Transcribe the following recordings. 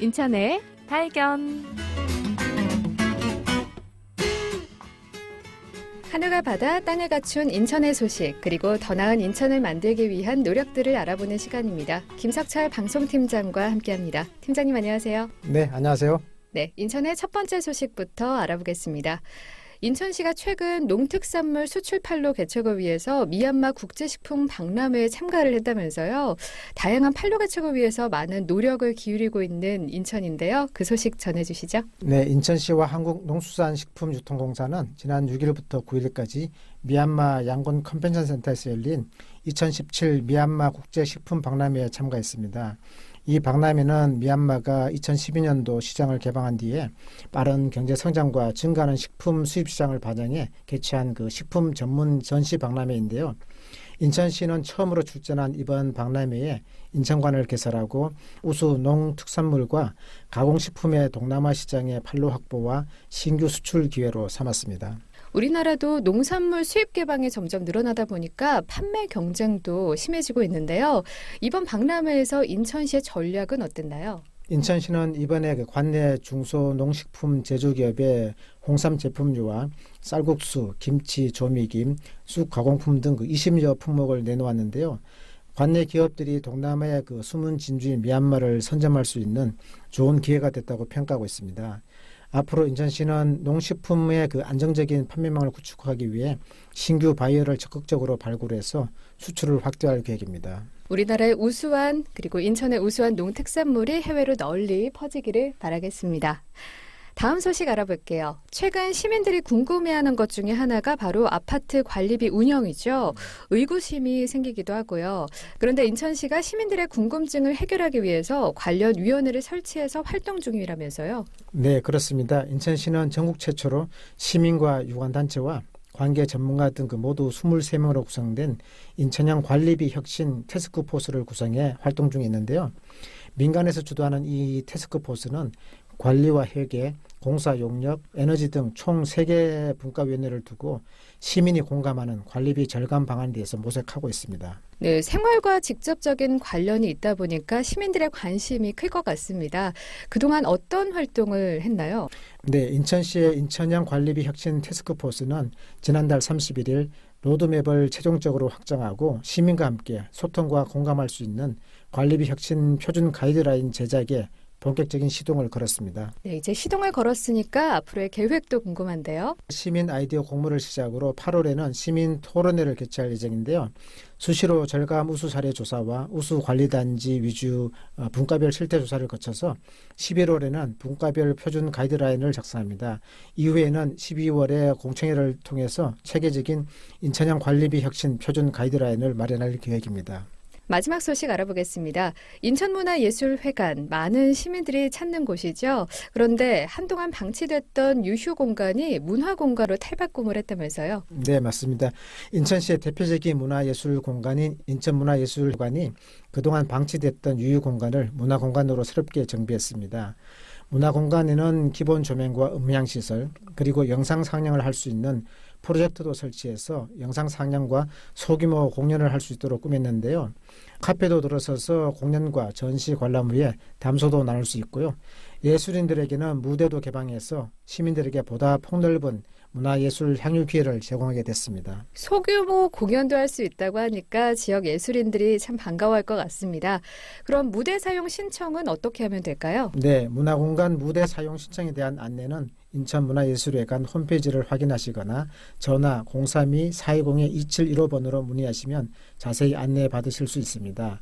인천의 발견. 하늘과 바다, 땅을 갖춘 인천의 소식, 그리고 더 나은 인천을 만들기 위한 노력들을 알아보는 시간입니다. 김석철 방송팀장과 함께합니다. 팀장님 안녕하세요. 네, 안녕하세요. 네, 인천의 첫 번째 소식부터 알아보겠습니다. 인천시가 최근 농특산물 수출판로 개척을 위해서 미얀마 국제식품 박람회에 참가를 했다면서요. 다양한 판로 개척을 위해서 많은 노력을 기울이고 있는 인천인데요. 그 소식 전해주시죠. 네, 인천시와 한국농수산식품유통공사는 지난 6일부터 9일까지 미얀마 양곤 컨벤션 센터에서 열린 2017 미얀마 국제식품 박람회에 참가했습니다. 이 박람회는 미얀마가 2012년도 시장을 개방한 뒤에 빠른 경제 성장과 증가하는 식품 수입 시장을 반영해 개최한 그 식품 전문 전시 박람회인데요. 인천시는 처음으로 출전한 이번 박람회에 인천관을 개설하고 우수 농특산물과 가공식품의 동남아 시장의 판로 확보와 신규 수출 기회로 삼았습니다. 우리나라도 농산물 수입 개방이 점점 늘어나다 보니까 판매 경쟁도 심해지고 있는데요. 이번 박람회에서 인천시의 전략은 어땠나요? 인천시는 이번에 그 관내 중소 농식품 제조기업의 홍삼 제품류와 쌀국수, 김치, 조미김, 쑥 가공품 등그 20여 품목을 내놓았는데요. 관내 기업들이 동남아의 그 숨은 진주인 미얀마를 선점할 수 있는 좋은 기회가 됐다고 평가하고 있습니다. 앞으로 인천시는 농식품의 그 안정적인 판매망을 구축하기 위해 신규 바이어를 적극적으로 발굴해서 수출을 확대할 계획입니다. 우리나라의 우수한 그리고 인천의 우수한 농특산물이 해외로 널리 퍼지기를 바라겠습니다. 다음 소식 알아볼게요. 최근 시민들이 궁금해하는 것 중에 하나가 바로 아파트 관리비 운영이죠. 의구심이 생기기도 하고요. 그런데 인천시가 시민들의 궁금증을 해결하기 위해서 관련 위원회를 설치해서 활동 중이라면서요. 네, 그렇습니다. 인천시는 전국 최초로 시민과 유관단체와 관계 전문가 등 그 모두 23명으로 구성된 인천형 관리비 혁신 태스크포스를 구성해 활동 중에 있는데요. 민간에서 주도하는 이 태스크포스는 관리와 회계, 공사 용역, 에너지 등총 3개 분과위원회를 두고 시민이 공감하는 관리비 절감 방안에 대해서 모색하고 있습니다. 네, 생활과 직접적인 관련이 있다 보니까 시민들의 관심이 클 것 같습니다. 그동안 어떤 활동을 했나요? 네, 인천시의 인천형 관리비 혁신 태스크포스는 지난달 31일 로드맵을 최종적으로 확정하고 시민과 함께 소통과 공감할 수 있는 관리비 혁신 표준 가이드라인 제작에 본격적인 시동을 걸었습니다. 네, 이제 시동을 걸었으니까 앞으로의 계획도 궁금한데요. 시민 아이디어 공모를 시작으로 8월에는 시민 토론회를 개최할 예정인데요. 수시로 절감 우수 사례 조사와 우수 관리단지 위주 어, 분과별 실태 조사를 거쳐서 11월에는 분과별 표준 가이드라인을 작성합니다. 이후에는 12월에 공청회를 통해서 체계적인 인천형 관리비 혁신 표준 가이드라인을 마련할 계획입니다. 마지막 소식 알아보겠습니다. 인천문화예술회관 많은 시민들이 찾는 곳이죠. 그런데 한동안 방치됐던 유휴 공간이 문화 공간으로 탈바꿈을 했다면서요. 네, 맞습니다. 인천시의 대표적인 문화예술 공간인 인천문화예술관이 그동안 방치됐던 유휴 공간을 문화 공간으로 새롭게 정비했습니다. 문화 공간에는 기본 조명과 음향 시설 그리고 영상 상영을 할 수 있는 프로젝터도 설치해서 영상 상영과 소규모 공연을 할 수 있도록 꾸몄는데요. 카페도 들어서서 공연과 전시 관람 후에 담소도 나눌 수 있고요. 예술인들에게는 무대도 개방해서 시민들에게 보다 폭넓은 문화예술 향유 기회를 제공하게 됐습니다. 소규모 공연도 할 수 있다고 하니까 지역 예술인들이 참 반가워할 것 같습니다. 그럼 무대 사용 신청은 어떻게 하면 될까요? 네, 문화공간 무대 사용 신청에 대한 안내는 인천문화예술회관 홈페이지를 확인하시거나 전화 032-420-2715번으로 문의하시면 자세히 안내 받으실 수 있습니다.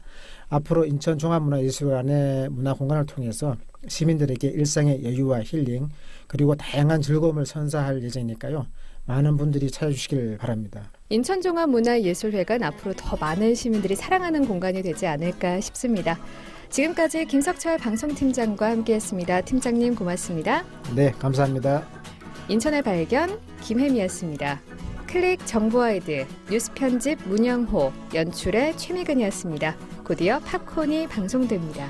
앞으로 인천 종합문화예술관의 문화공간을 통해서 시민들에게 일상의 여유와 힐링 그리고 다양한 즐거움을 선사할 예정이니까요. 많은 분들이 찾아주시길 바랍니다. 인천종합문화예술회관 앞으로 더 많은 시민들이 사랑하는 공간이 되지 않을까 싶습니다. 지금까지 김석철 방송팀장과 함께했습니다. 팀장님 고맙습니다. 네, 감사합니다. 인천의 발견 김혜미였습니다. 클릭 정보 아이들 뉴스 편집 문영호 연출의 최미근이었습니다. 곧이어 팝콘이 방송됩니다.